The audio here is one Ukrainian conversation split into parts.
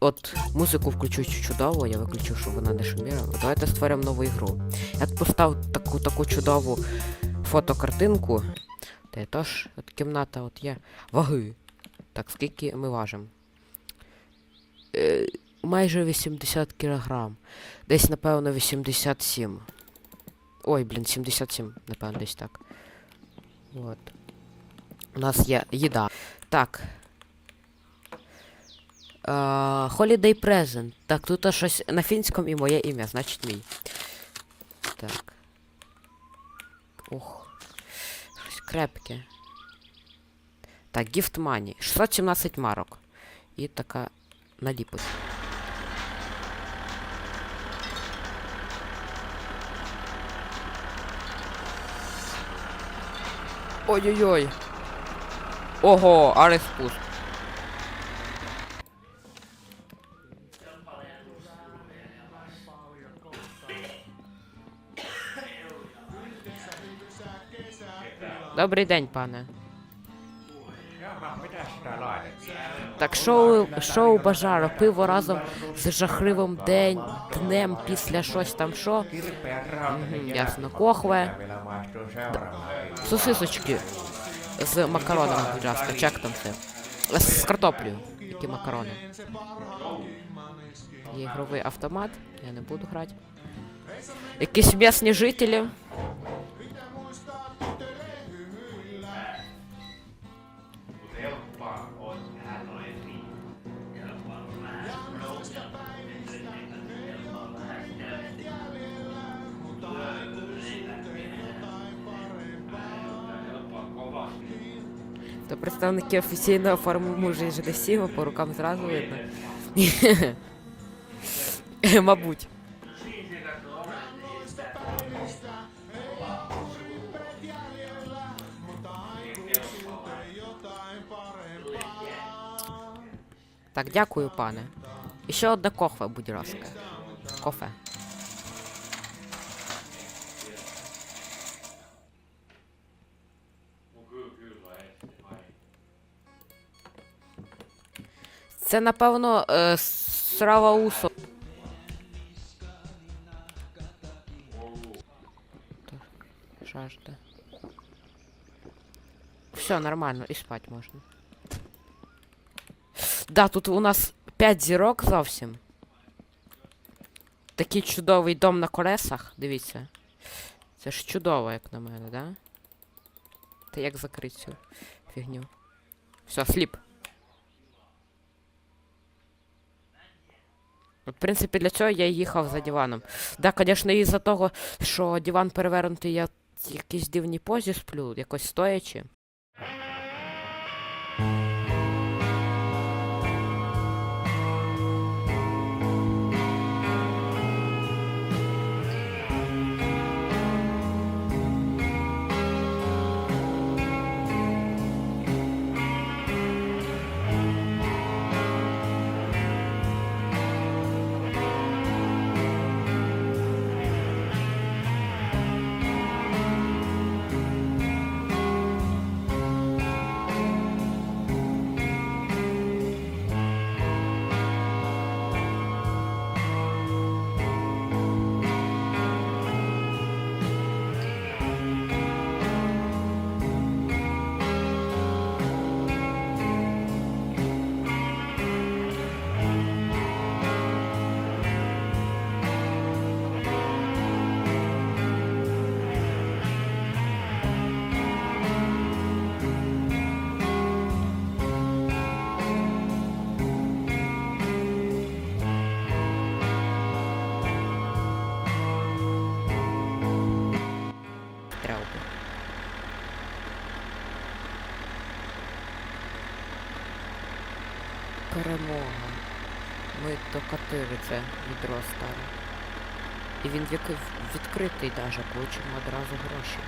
от музику включу чудово, я виключу, щоб вона не шуміла. Давайте створимо нову ігру. Я поставив таку таку чудову фотокартинку. Та тож, от кімната от є. Ваги. Так, скільки ми важимо? Е, майже 80 кілограм. Десь, напевно, 87. Ой, блін, 77, напевно, десь так. От. У нас є їда. Так. Е, Holiday Present. Так, тут щось на фінському і моє ім'я, значить мій. Так. Ох. Щось крепке. Так, Gift Money. 617 марок. І така наліпить. Ой-ой-ой. Ого, але спуск. Добрий день, пане. Так, шоу, шоу бажаро, пиво разом з жахливим день, днем після щось там що. Vielä maistuu seuraavana Сосисочки з макаронами, будь ласка, чек там все. З картоплею. Які макарони. Є ігровий автомат, я не буду грати. Якісь місні жителі. Представники офіційного форуму мужа Жидосіва по рукам зразу видно. Мабуть. Так, дякую, пане. І ще одне кофе, будь ласка. Кофе. Це, напевно, е, срава усо. Жажда. Все, нормально, і спать можна. Да, тут у нас 5 зірок зовсім. Такий чудовий дом на колесах, дивіться. Це ж чудово, як на мене, да? Та як закрити цю фігню? Все, сліп. В принципі, для цього я їхав за диваном. Да, звісно, із-за того, що диван перевернутий, я в якійсь дивній позі сплю, якось стоячи. Перемога. Ми докатили це відро старе. І він відкритий даже, получимо одразу гроші.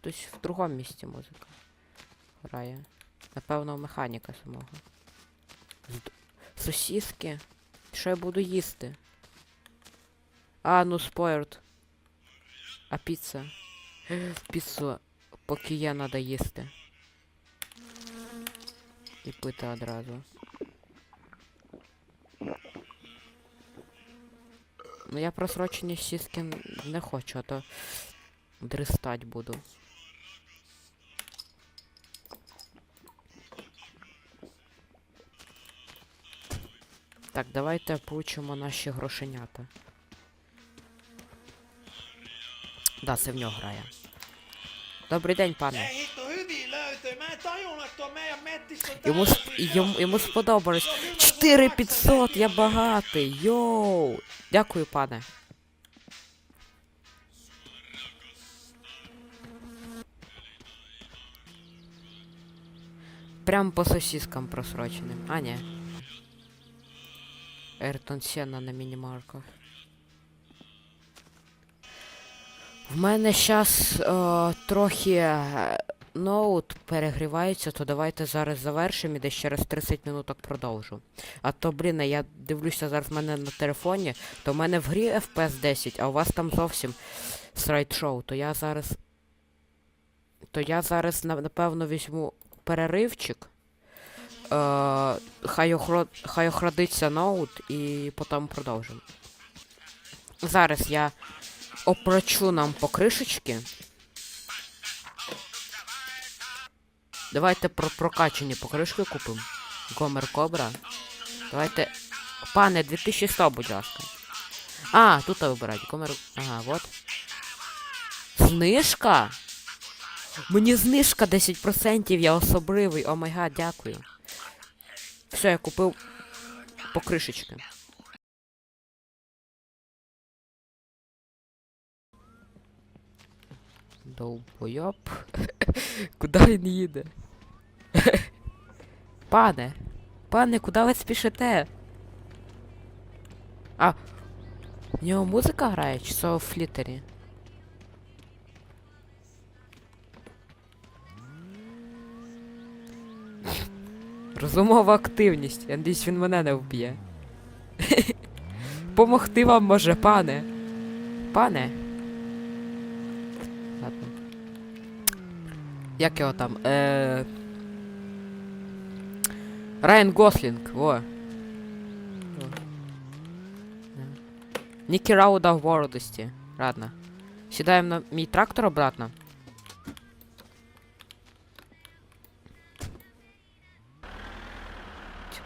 Тобто в другому місці музика грає. Напевно, механіка самого. Сосіски. Що я буду їсти? А, ну спойлд. А піца? Піцу поки є надо їсти. І пити одразу. Ну я просрочені сіски не хочу, а то дристать буду. Так, давайте получимо наші грошенята. Да, це в нього грає. Добрий день, пане. Йому, йому, йому сподобалось. 4500, я багатий. Йоу. Дякую, пане. Прям по сосискам просроченим. А, ні. Ертон Сена на мінімарках. В мене зараз трохи е, ноут перегрівається, то давайте зараз завершимо і десь через 30 минуток продовжу. А то, блін, я дивлюся зараз в мене на телефоні, то в мене в грі FPS 10, а у вас там зовсім слайд-шоу, то я зараз. То я зараз напевно візьму переривчик. Е, хай, охро... хай охладиться ноут і потім продовжимо. Зараз я опрочу нам покришечки. Давайте про прокачані покришки купимо. Гомер Кобра. Давайте. Пане, 2100, будь ласка. А, тут вибирати. Гомер. Ага, вот. Знижка? Мені знижка 10%, я особливий. О май гад, дякую. Все, я купив покришечки. Довбойоб. Куди він їде? Пане! Пане, куди ви спішите? А. В нього музика грає, чи це у флітері? Розумова активність. Я надіюсь, він мене не вб'є. Помогти вам може, пане. Пане. Ладно. Як його там? Е... Райан Гослінг, во. Нікі Рауда в молодості. Ладно. Сідаємо на мій трактор обратно.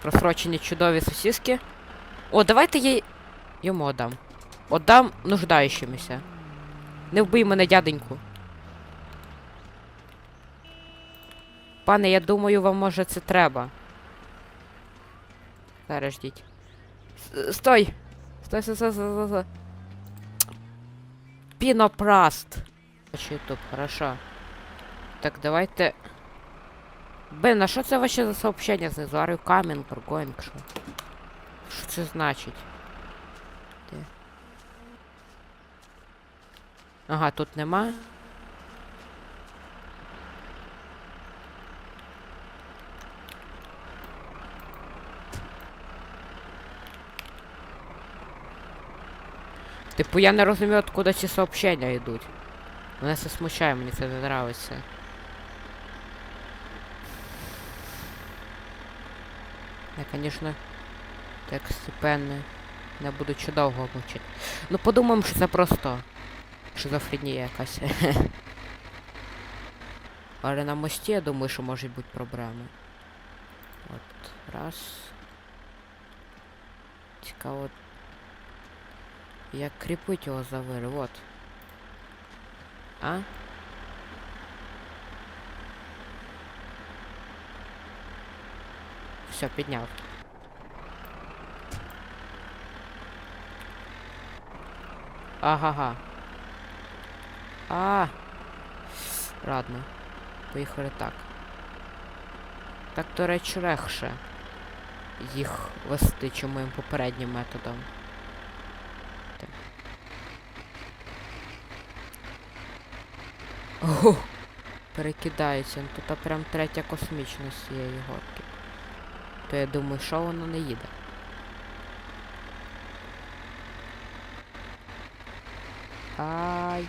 Просрочені чудові сосиски. О, давайте я йому отдам. Отдам нуждаючимися. Не вбий мене, дяденьку. Пане, я думаю, вам може це треба. Зараз ждіть. Стой! Стой, стой, стой, стой, стой, стой. Пінопраст. Ютуб, хорошо. Так, давайте. Блин, а що це вообще за сообщення знизу? Are you coming or going? Що? Це значить? Де? Ага, тут нема. Типу я не розумію, откуда ці сообщення йдуть. Мене це смущає, мені це не нравиться. Я, конечно, тексти пенни не буду чи довго. Ну подумаємо, що це просто шизофренія якась. Але на мості, я думаю, що можуть бути проблеми. От, раз. Цікаво. Як кріпить його завили, вот. А? Все, підняв. Ага-га. А. Ладно. Поїхали так. Так, до речі, легше їх вести, чим моїм попереднім методом. Так. Ого! перекидається. Ну, Тут прям третя космічна з цієї горки. То я думаю, що воно не їде. Ай.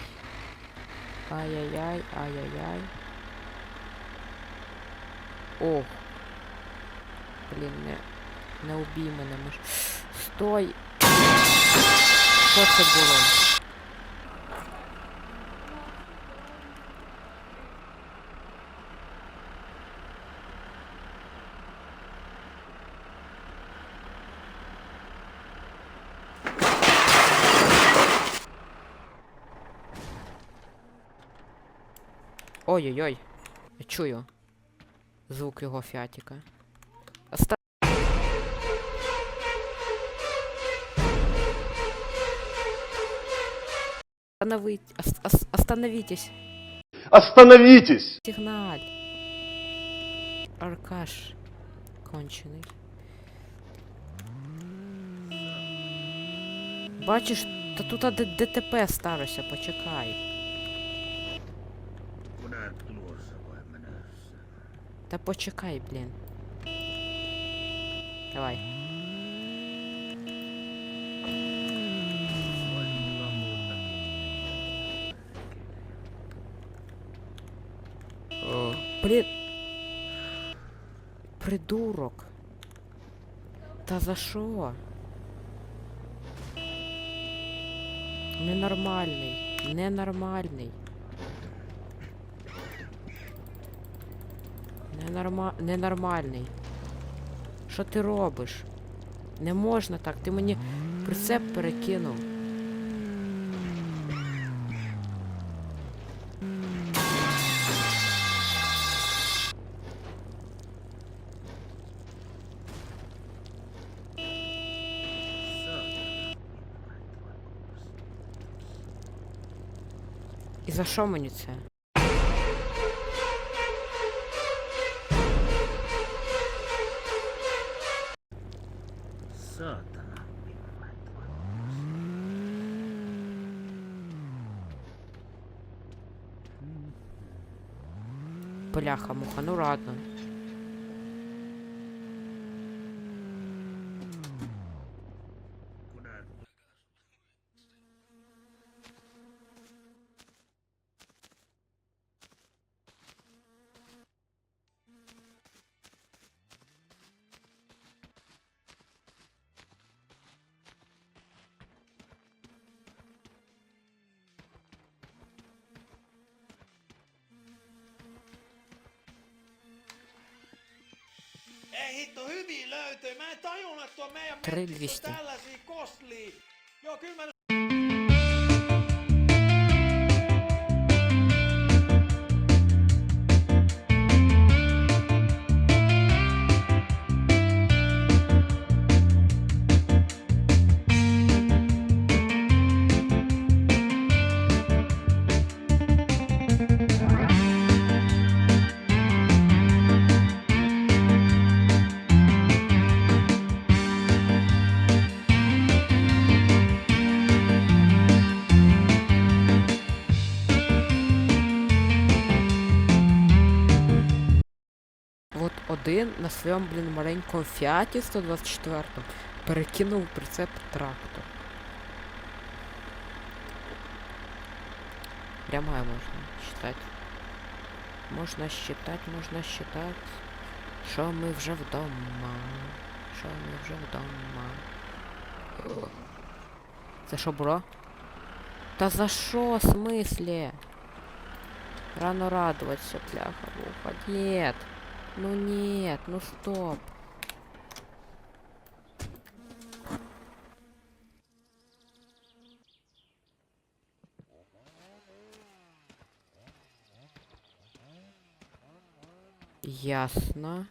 Ай-яй-яй, ай-яй-яй. Ох. Блін, не, не убій мене, миш. Стой! Що це було? Ой-ой-ой. Я чую. Звук його фіатіка. Оста... Остановить... ос- ос- Остановитесь. Остановитесь! Сигналь. Аркаш. Кончений. Бачиш, та тут ДТП сталося, почекай. Та почекай, блін. Давай. О, Блін. Придурок. Та за що? Ненормальний. Ненормальний. Ненорма... Ненормальний. Що ти робиш? Не можна так, ти мені прицеп перекинув. За що мені це? Бляха, муха, ну ладно. Ei hitto hyvin löytyi. Mä en tajunnut, että tuo meidän metsissä on tällaisia kostlia. Joo, kyllä mä один на своєму, блін, маленькому фіаті 124 перекинув прицеп трактор. Прямо можна считать. Можна считать, можна считать. Що ми вже вдома. Що ми вже вдома. Це що було? Та за що, смислі? Рано радуватися, пляха, муха. Нет. Ну нет, ну стоп. Ясно.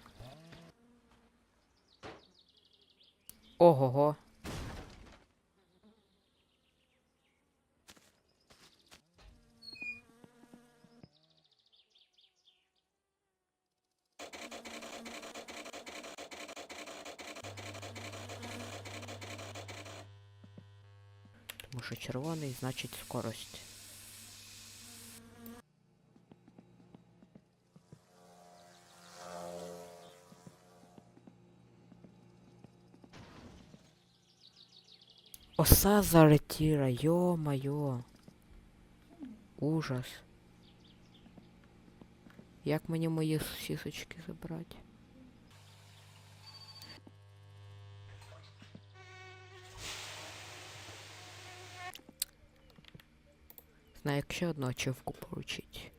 Ого-го. Тому що червоний значить скорость. Оса заретіра, йо-майо. Ужас. Як мені мої сосісочки забрати? Як ще одну ачівку поручить.